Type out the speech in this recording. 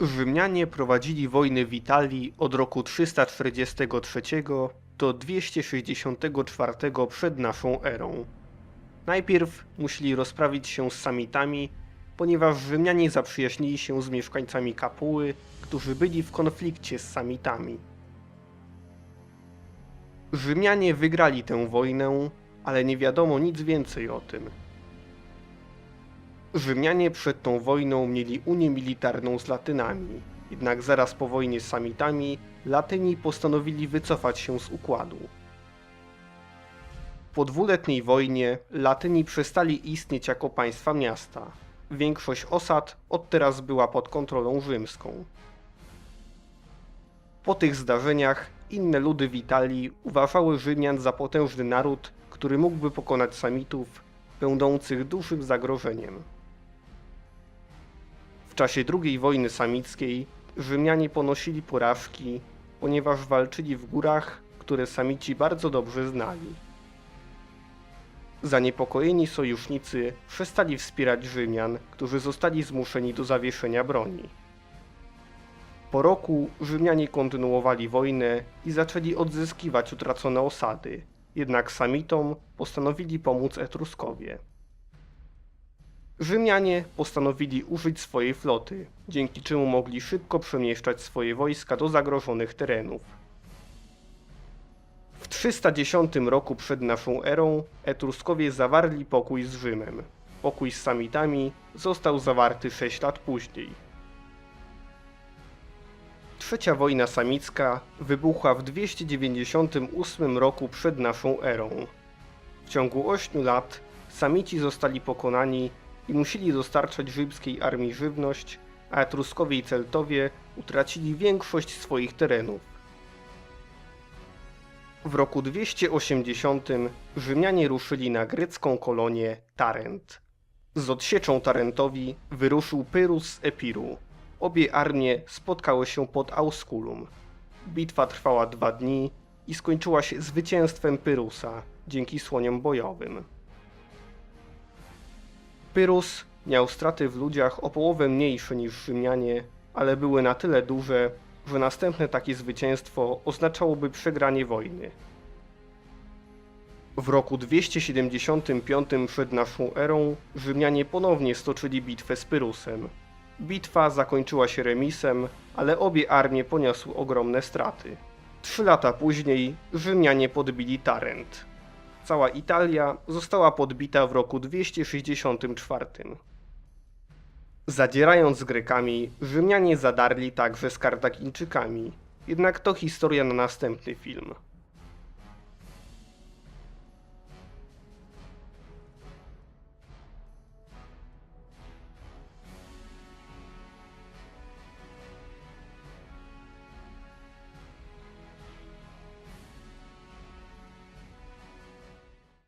Rzymianie prowadzili wojny w Italii od roku 343 do 264 przed naszą erą. Najpierw musieli rozprawić się z Samitami, ponieważ Rzymianie zaprzyjaźnili się z mieszkańcami Kapuły, którzy byli w konflikcie z Samitami. Rzymianie wygrali tę wojnę, ale nie wiadomo nic więcej o tym. Rzymianie przed tą wojną mieli unię militarną z Latynami, jednak zaraz po wojnie z Samitami Latyni postanowili wycofać się z układu. Po dwuletniej wojnie Latyni przestali istnieć jako państwa miasta. Większość osad od teraz była pod kontrolą rzymską. Po tych zdarzeniach inne ludy w Italii uważały Rzymian za potężny naród, który mógłby pokonać Samitów, będących dużym zagrożeniem. Czasie II wojny samickiej Rzymianie ponosili porażki, ponieważ walczyli w górach, które Samici bardzo dobrze znali. Zaniepokojeni sojusznicy przestali wspierać Rzymian, którzy zostali zmuszeni do zawieszenia broni. Po roku Rzymianie kontynuowali wojnę i zaczęli odzyskiwać utracone osady, jednak Samitom postanowili pomóc Etruskowie. Rzymianie postanowili użyć swojej floty, dzięki czemu mogli szybko przemieszczać swoje wojska do zagrożonych terenów. W 310 roku przed naszą erą Etruskowie zawarli pokój z Rzymem. Pokój z Samitami został zawarty 6 lat później. Trzecia wojna samicka wybuchła w 298 roku przed naszą erą. W ciągu 8 lat Samici zostali pokonani i musieli dostarczać rzymskiej armii żywność, a Etruskowie i Celtowie utracili większość swoich terenów. W roku 280 Rzymianie ruszyli na grecką kolonię Tarent. Z odsieczą Tarentowi wyruszył Pyrrhus z Epiru. Obie armie spotkały się pod Ausculum. Bitwa trwała dwa dni i skończyła się zwycięstwem Pyrrhusa dzięki słoniom bojowym. Pyrrhus miał straty w ludziach o połowę mniejsze niż Rzymianie, ale były na tyle duże, że następne takie zwycięstwo oznaczałoby przegranie wojny. W roku 275 przed naszą erą Rzymianie ponownie stoczyli bitwę z Pyrrhusem. Bitwa zakończyła się remisem, ale obie armie poniosły ogromne straty. Trzy lata później Rzymianie podbili Tarent. Cała Italia została podbita w roku 264. Zadzierając z Grekami, Rzymianie zadarli także z Kartagińczykami. Jednak to historia na następny film.